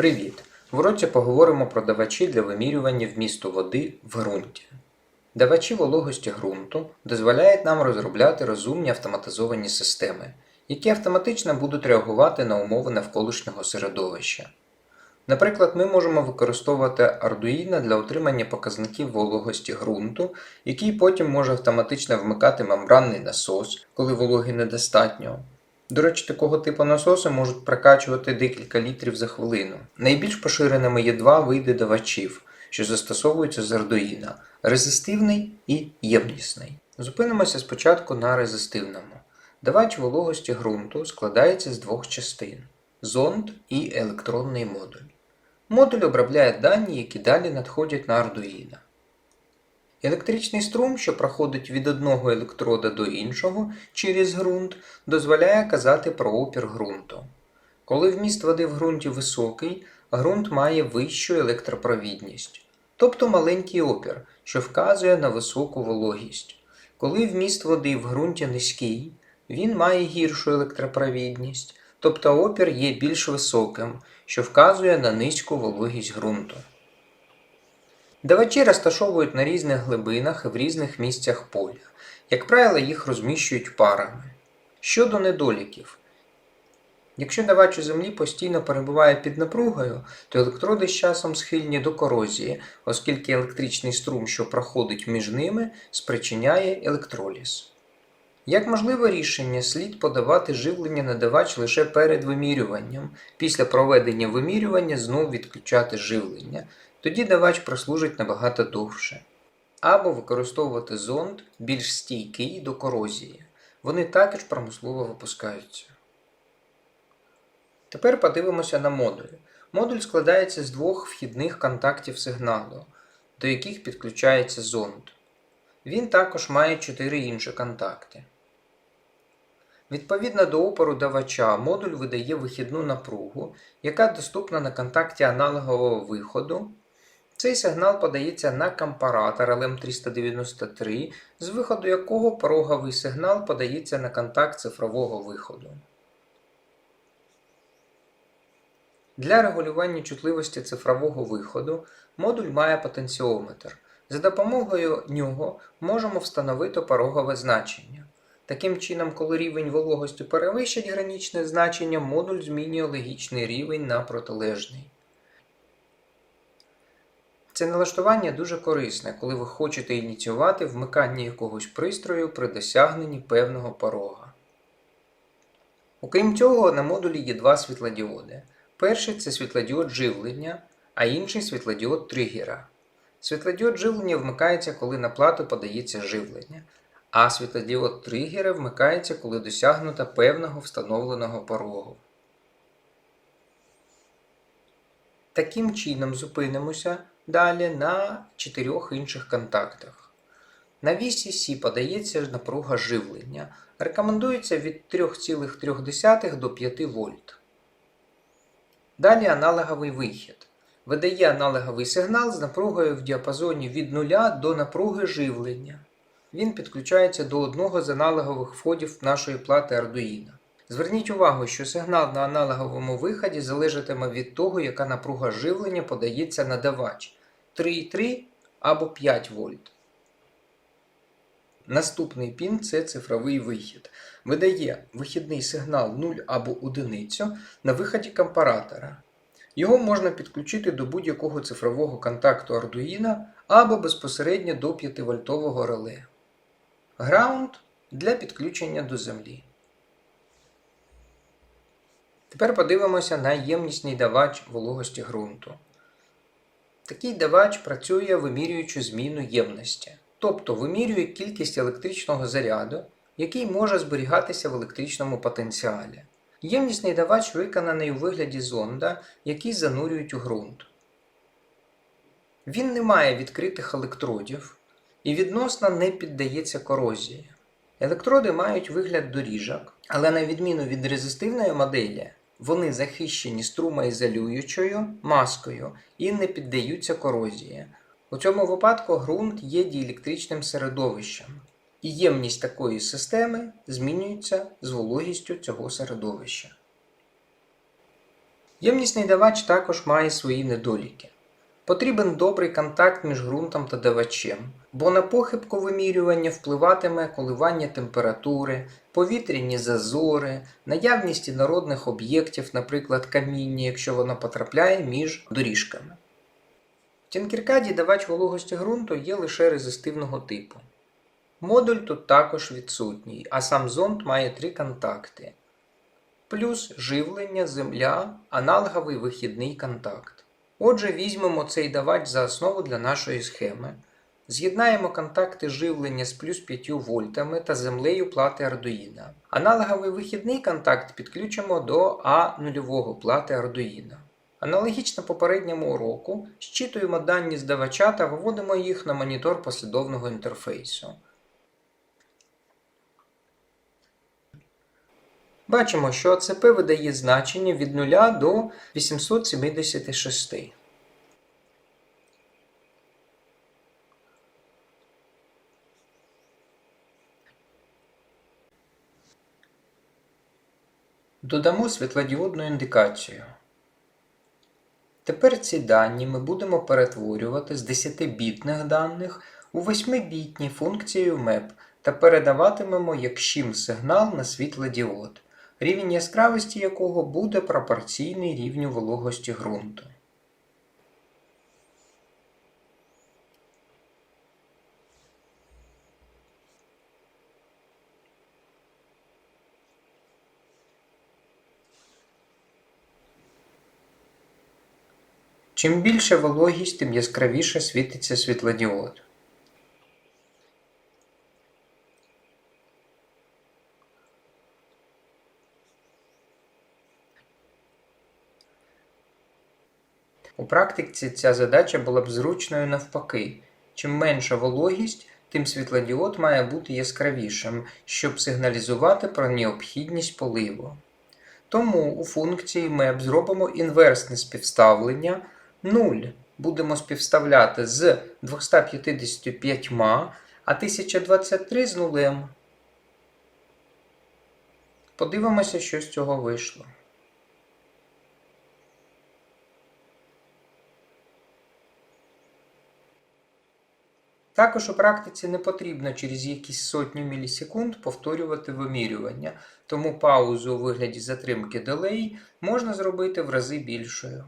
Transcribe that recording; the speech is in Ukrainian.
Привіт! В уроці поговоримо про давачі для вимірювання вмісту води в ґрунті. Давачі вологості ґрунту дозволяють нам розробляти розумні автоматизовані системи, які автоматично будуть реагувати на умови навколишнього середовища. Наприклад, ми можемо використовувати Arduino для отримання показників вологості ґрунту, який потім може автоматично вмикати мембранний насос, коли вологи недостатньо. До речі, такого типу насоси можуть прокачувати декілька літрів за хвилину. Найбільш поширеними є два види давачів, що застосовуються з Arduino – резистивний і ємнісний. Зупинимося спочатку на резистивному. Давач вологості ґрунту складається з двох частин зонд і електронний модуль. Модуль обробляє дані, які далі надходять на Arduino. Електричний струм, що проходить від одного електрода до іншого через ґрунт, дозволяє казати про опір ґрунту. Коли вміст води в ґрунті високий, ґрунт має вищу електропровідність, тобто маленький опір, що вказує на високу вологість. Коли вміст води в ґрунті низький, він має гіршу електропровідність, тобто опір є більш високим, що вказує на низьку вологість ґрунту. Давачі розташовують на різних глибинах і в різних місцях поля. Як правило, їх розміщують парами. Щодо недоліків. Якщо давач у землі постійно перебуває під напругою, то електроди з часом схильні до корозії, оскільки електричний струм, що проходить між ними, спричиняє електроліз. Як можливе рішення, слід подавати живлення на давач лише перед вимірюванням, після проведення вимірювання знов відключати живлення, тоді давач прослужить набагато довше. Або використовувати зонд більш стійкий до корозії. Вони також промислово випускаються. Тепер подивимося на модуль. Модуль складається з двох вхідних контактів сигналу, до яких підключається зонд. Він також має чотири інші контакти. Відповідно до опору давача, модуль видає вихідну напругу, яка доступна на контакті аналогового виходу. Цей сигнал подається на компаратор LM393, з виходу якого пороговий сигнал подається на контакт цифрового виходу. Для регулювання чутливості цифрового виходу модуль має потенціометр. За допомогою нього можемо встановити порогове значення. Таким чином, коли рівень вологості перевищить граничне значення, модуль змінює логічний рівень на протилежний. Це налаштування дуже корисне, коли ви хочете ініціювати вмикання якогось пристрою при досягненні певного порога. Окрім цього, на модулі є два світлодіоди. Перший це світлодіод живлення, а інший світлодіод тригера. Світлодіод живлення вмикається, коли на плату подається живлення, а світлодіод тригера вмикається, коли досягнуто певного встановленого порогу. Таким чином зупинимося далі на чотирьох інших контактах. На вісі Сі подається напруга живлення. Рекомендується від 3,3 до 5 вольт. Далі аналоговий вихід. Видає аналоговий сигнал з напругою в діапазоні від 0 до напруги живлення. Він підключається до одного з аналогових входів нашої плати Arduino. Зверніть увагу, що сигнал на аналоговому виході залежатиме від того, яка напруга живлення подається на давач 3,3 або 5 вольт. Наступний пін це цифровий вихід. Видає вихідний сигнал 0 або 1 на виході компаратора. Його можна підключити до будь-якого цифрового контакту Arduino або безпосередньо до 5-вольтового реле. Ground для підключення до землі. Тепер подивимося на ємнісний давач вологості ґрунту. Такий давач працює вимірюючи зміну ємності, тобто вимірює кількість електричного заряду, який може зберігатися в електричному потенціалі. Ємнісний давач виконаний у вигляді зонда, який занурюють у ґрунт. Він не має відкритих електродів і відносно не піддається корозії. Електроди мають вигляд доріжок, але на відміну від резистивної моделі, вони захищені струмоізолюючою маскою і не піддаються корозії. У цьому випадку ґрунт є діелектричним середовищем, і ємність такої системи змінюється з вологістю цього середовища. Ємнісний давач також має свої недоліки. Потрібен добрий контакт між ґрунтом та давачем, бо на похибку вимірювання впливатиме коливання температури, повітряні зазори, наявність інородних об'єктів, наприклад, каміння, якщо воно потрапляє між доріжками. В Тінкіркаді давач вологості ґрунту є лише резистивного типу. Модуль тут також відсутній, а сам зонд має три контакти. Плюс живлення, земля, аналоговий вихідний контакт. Отже, візьмемо цей давач за основу для нашої схеми. З'єднаємо контакти живлення з плюс 5 вольтами та землею плати Arduino. Аналоговий вихідний контакт підключимо до А0 плати Arduino. Аналогічно попередньому уроку щитуємо дані з давача та виводимо їх на монітор послідовного інтерфейсу. Бачимо, що АЦП видає значення від 0 до 876. Додамо світлодіодну індикацію. Тепер ці дані ми будемо перетворювати з 10-бітних даних у 8-бітні функцію MEP та передаватимемо як щим сигнал на світлодіод, рівень яскравості якого буде пропорційний рівню вологості ґрунту. Чим більше вологість, тим яскравіше світиться світлодіод. У практиці ця задача була б зручною навпаки. Чим менша вологість, тим світлодіод має бути яскравішим, щоб сигналізувати про необхідність поливу. Тому у функції map зробимо інверсне співставлення 0 будемо співставляти з 255, а 1023 з нулем. Подивимося, що з цього вийшло. Також у практиці не потрібно через якісь сотні мілісекунд повторювати вимірювання, тому паузу у вигляді затримки делей можна зробити в рази більшою.